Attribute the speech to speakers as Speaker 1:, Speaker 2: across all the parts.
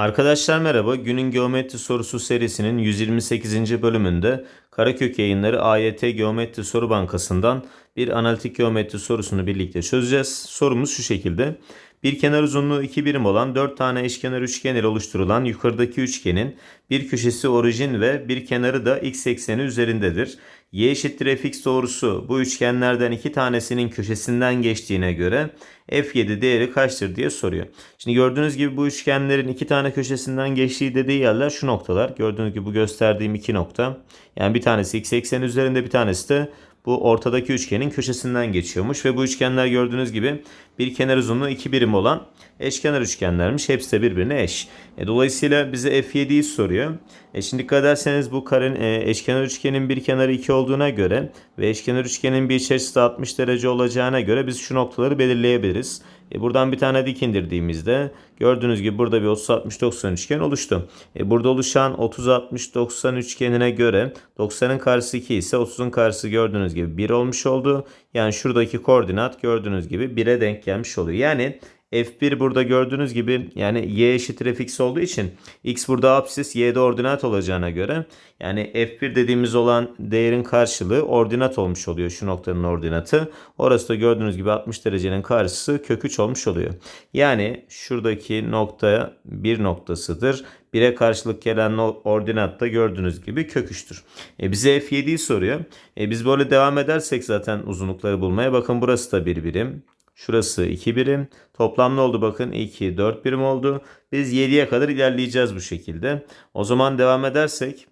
Speaker 1: Arkadaşlar merhaba. Günün geometri sorusu serisinin 128. bölümünde Karakök Yayınları AYT Geometri Soru Bankası'ndan bir analitik geometri sorusunu birlikte çözeceğiz. Sorumuz şu şekilde. Bir kenar uzunluğu 2 birim olan 4 tane eşkenar üçgen ile oluşturulan yukarıdaki üçgenin bir köşesi orijin ve bir kenarı da x ekseni üzerindedir. Y eşittir fx doğrusu bu üçgenlerden iki tanesinin köşesinden geçtiğine göre f7 değeri kaçtır diye soruyor. Şimdi gördüğünüz gibi bu üçgenlerin iki tane köşesinden geçtiği dediği yerler şu noktalar. Gördüğünüz gibi bu gösterdiğim iki nokta. Yani bir tanesi x ekseni üzerinde bir tanesi de bu ortadaki üçgenin köşesinden geçiyormuş ve bu üçgenler gördüğünüz gibi bir kenar uzunluğu 2 birim olan eşkenar üçgenlermiş. Hepsi de birbirine eş. E, dolayısıyla bize F7'yi soruyor. E, şimdi dikkat ederseniz bu karenin e, eşkenar üçgenin bir kenarı 2 olduğuna göre ve eşkenar üçgenin bir içerisi de 60 derece olacağına göre biz şu noktaları belirleyebiliriz. E, buradan bir tane dik indirdiğimizde gördüğünüz gibi burada bir 30-60-90 üçgen oluştu. E, burada oluşan 30-60-90 üçgenine göre 90'ın karşısı 2 ise 30'un karşısı gördüğünüz gibi 1 olmuş oldu. Yani şuradaki koordinat gördüğünüz gibi 1'e denk gelmiş oluyor. Yani F1 burada gördüğünüz gibi yani y eşittir fx olduğu için x burada apsis y'de ordinat olacağına göre yani F1 dediğimiz olan değerin karşılığı ordinat olmuş oluyor şu noktanın ordinatı. Orası da gördüğünüz gibi 60 derecenin karşısı kök 3 olmuş oluyor. Yani şuradaki nokta bir noktasıdır. 1'e karşılık gelen ordinat da gördüğünüz gibi kök 3'tür. E bize F7'yi soruyor. E biz böyle devam edersek zaten uzunlukları bulmaya bakın burası da bir birim. Şurası 2 birim. Toplam ne oldu bakın 2 4 birim oldu. Biz 7'ye kadar ilerleyeceğiz bu şekilde. O zaman devam edersek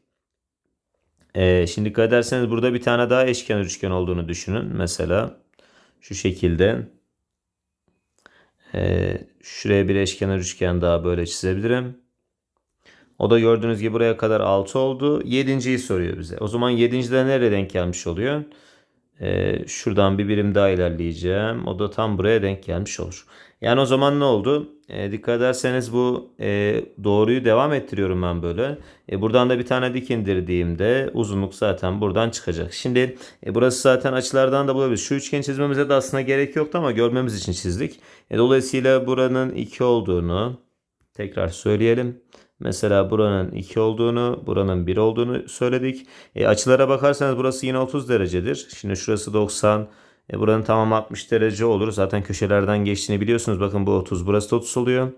Speaker 1: ee, şimdi dikkat ederseniz burada bir tane daha eşkenar üçgen olduğunu düşünün. Mesela şu şekilde ee, şuraya bir eşkenar üçgen daha böyle çizebilirim. O da gördüğünüz gibi buraya kadar 6 oldu. 7.yi soruyor bize. O zaman 7.de nereye denk gelmiş oluyor? Ee, şuradan bir birim daha ilerleyeceğim. O da tam buraya denk gelmiş olur. Yani o zaman ne oldu? E, dikkat ederseniz bu e, doğruyu devam ettiriyorum ben böyle. E, buradan da bir tane dik indirdiğimde uzunluk zaten buradan çıkacak. Şimdi e, burası zaten açılardan da bulabiliriz. Şu üçgeni çizmemize de aslında gerek yoktu ama görmemiz için çizdik. E, dolayısıyla buranın 2 olduğunu tekrar söyleyelim. Mesela buranın 2 olduğunu, buranın 1 olduğunu söyledik. E, açılara bakarsanız burası yine 30 derecedir. Şimdi şurası 90. E, buranın tamam 60 derece olur. Zaten köşelerden geçtiğini biliyorsunuz. Bakın bu 30, burası da 30 oluyor.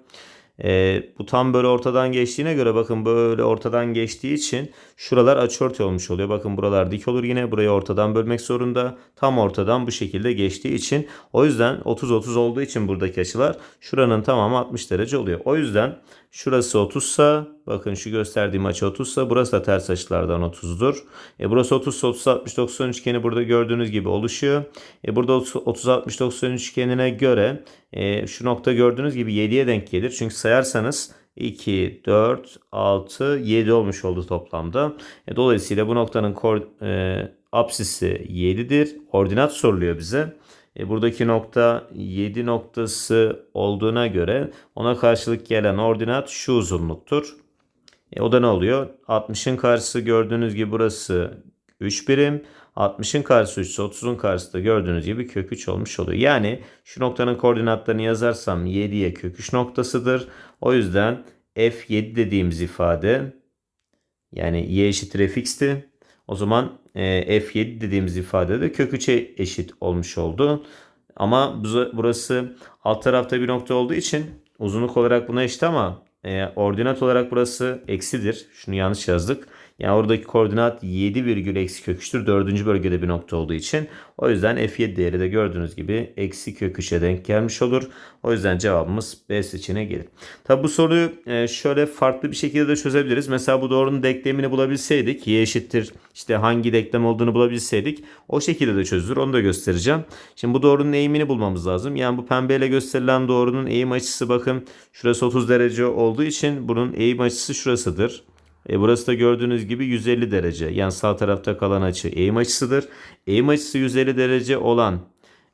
Speaker 1: E, bu tam böyle ortadan geçtiğine göre bakın böyle ortadan geçtiği için şuralar açıortay olmuş oluyor. Bakın buralar dik olur yine. Burayı ortadan bölmek zorunda. Tam ortadan bu şekilde geçtiği için. O yüzden 30-30 olduğu için buradaki açılar şuranın tamamı 60 derece oluyor. O yüzden şurası 30 sa bakın şu gösterdiğim açı 30 sa burası da ters açılardan 30'dur. E burası 30 sa 30 60 90 üçgeni burada gördüğünüz gibi oluşuyor. E burada 30 60 90 üçgenine göre e, şu nokta gördüğünüz gibi 7'ye denk gelir. Çünkü sayarsanız 2, 4, 6, 7 olmuş oldu toplamda. E, dolayısıyla bu noktanın kor, e, apsisi 7'dir. Ordinat soruluyor bize. E, buradaki nokta 7 noktası olduğuna göre ona karşılık gelen ordinat şu uzunluktur. E, o da ne oluyor? 60'ın karşısı gördüğünüz gibi burası 3 birim. 60'ın karşısı 3 ise 30'un karşısı da gördüğünüz gibi kök 3 olmuş oluyor. Yani şu noktanın koordinatlarını yazarsam 7'ye kök 3 noktasıdır. O yüzden f7 dediğimiz ifade yani y eşittir fx'ti. O zaman e, f7 dediğimiz ifade de kök 3'e eşit olmuş oldu. Ama burası alt tarafta bir nokta olduğu için uzunluk olarak buna eşit ama e, ordinat olarak burası eksidir. Şunu yanlış yazdık. Yani oradaki koordinat 7 virgül eksi kök 3'tür. Dördüncü bölgede bir nokta olduğu için. O yüzden f7 değeri de gördüğünüz gibi eksi kök 3'e denk gelmiş olur. O yüzden cevabımız B seçeneği gelir. Tabi bu soruyu e, şöyle farklı bir şekilde de çözebiliriz. Mesela bu doğrunun denklemini bulabilseydik y eşittir işte hangi denklem olduğunu bulabilseydik o şekilde de çözülür. Onu da göstereceğim. Şimdi bu doğrunun eğimini bulmamız lazım. Yani bu pembeyle gösterilen doğrunun eğim açısı bakın şurası 30 derece olduğu için bunun eğim açısı şurasıdır. E burası da gördüğünüz gibi 150 derece. Yani sağ tarafta kalan açı eğim açısıdır. Eğim açısı 150 derece olan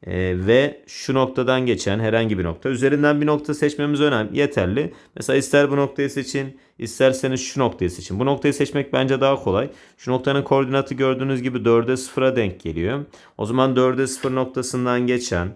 Speaker 1: e, ve şu noktadan geçen herhangi bir nokta. Üzerinden bir nokta seçmemiz önemli. Yeterli. Mesela ister bu noktayı seçin, isterseniz şu noktayı seçin. Bu noktayı seçmek bence daha kolay. Şu noktanın koordinatı gördüğünüz gibi 4'e 0'a denk geliyor. O zaman 4'e 0 noktasından geçen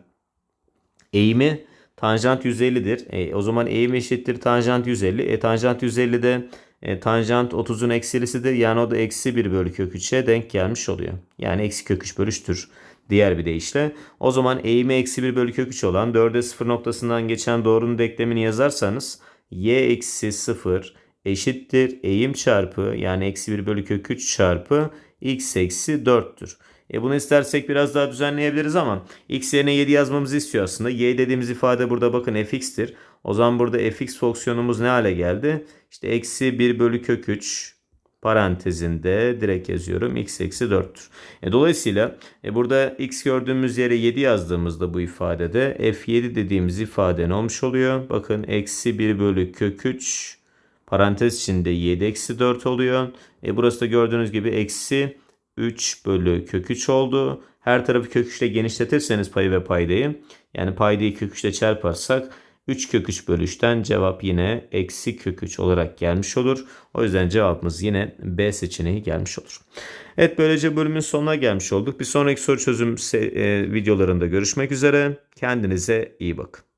Speaker 1: eğimi Tanjant 150'dir. E, o zaman eğim eşittir tanjant 150. E, tanjant 150 de e, tanjant 30'un eksilisidir. Yani o da eksi 1 bölü kök 3'e denk gelmiş oluyor. Yani eksi kök 3 bölü 3'tür. Diğer bir deyişle. O zaman eğimi eksi 1 bölü kök 3 olan 4'e 0 noktasından geçen doğrunun denklemini yazarsanız y eksi 0 eşittir eğim çarpı yani eksi 1 bölü kök 3 çarpı x eksi 4'tür. E bunu istersek biraz daha düzenleyebiliriz ama x yerine 7 yazmamızı istiyor aslında. y dediğimiz ifade burada bakın fx'tir. O zaman burada fx fonksiyonumuz ne hale geldi? İşte eksi 1 bölü kök 3 parantezinde direkt yazıyorum x eksi 4'tür. E, dolayısıyla e, burada x gördüğümüz yere 7 yazdığımızda bu ifadede f7 dediğimiz ifade ne olmuş oluyor? Bakın eksi 1 bölü kök 3 parantez içinde 7 eksi 4 oluyor. E, burası da gördüğünüz gibi eksi 3 bölü kök 3 oldu. Her tarafı kök 3 ile genişletirseniz payı ve paydayı yani paydayı kök 3 ile çarparsak 3 kök 3 bölü 3'ten cevap yine eksi kök 3 olarak gelmiş olur. O yüzden cevabımız yine B seçeneği gelmiş olur. Evet böylece bölümün sonuna gelmiş olduk. Bir sonraki soru çözüm e, videolarında görüşmek üzere. Kendinize iyi bakın.